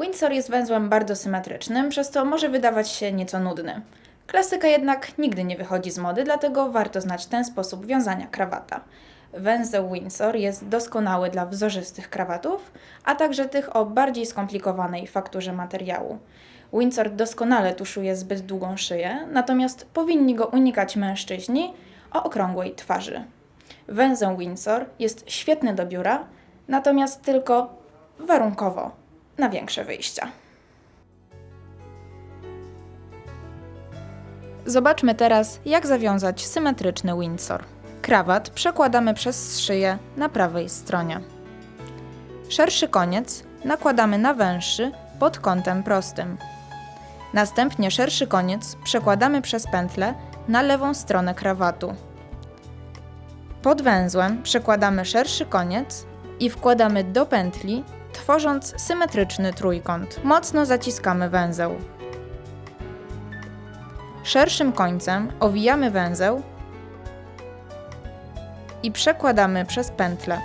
Windsor jest węzłem bardzo symetrycznym, przez co może wydawać się nieco nudny. Klasyka jednak nigdy nie wychodzi z mody, dlatego warto znać ten sposób wiązania krawata. Węzeł Windsor jest doskonały dla wzorzystych krawatów, a także tych o bardziej skomplikowanej fakturze materiału. Windsor doskonale tuszuje zbyt długą szyję, natomiast powinni go unikać mężczyźni o okrągłej twarzy. Węzeł Windsor jest świetny do biura, natomiast tylko warunkowo na większe wyjścia. Zobaczmy teraz, jak zawiązać symetryczny Windsor. Krawat przekładamy przez szyję na prawej stronie. Szerszy koniec nakładamy na węższy pod kątem prostym. Następnie szerszy koniec przekładamy przez pętlę na lewą stronę krawatu. Pod węzłem przekładamy szerszy koniec i wkładamy do pętli, tworząc symetryczny trójkąt. Mocno zaciskamy węzeł. Szerszym końcem owijamy węzeł i przekładamy przez pętlę.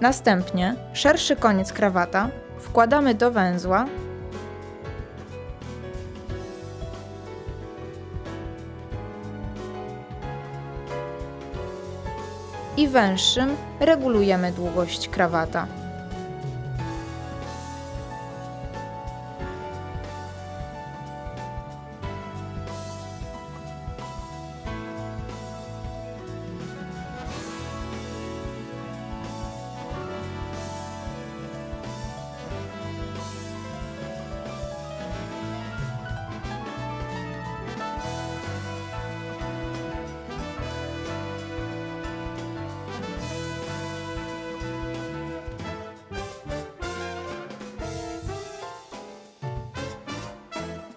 Następnie szerszy koniec krawata wkładamy do węzła i węższym regulujemy długość krawata.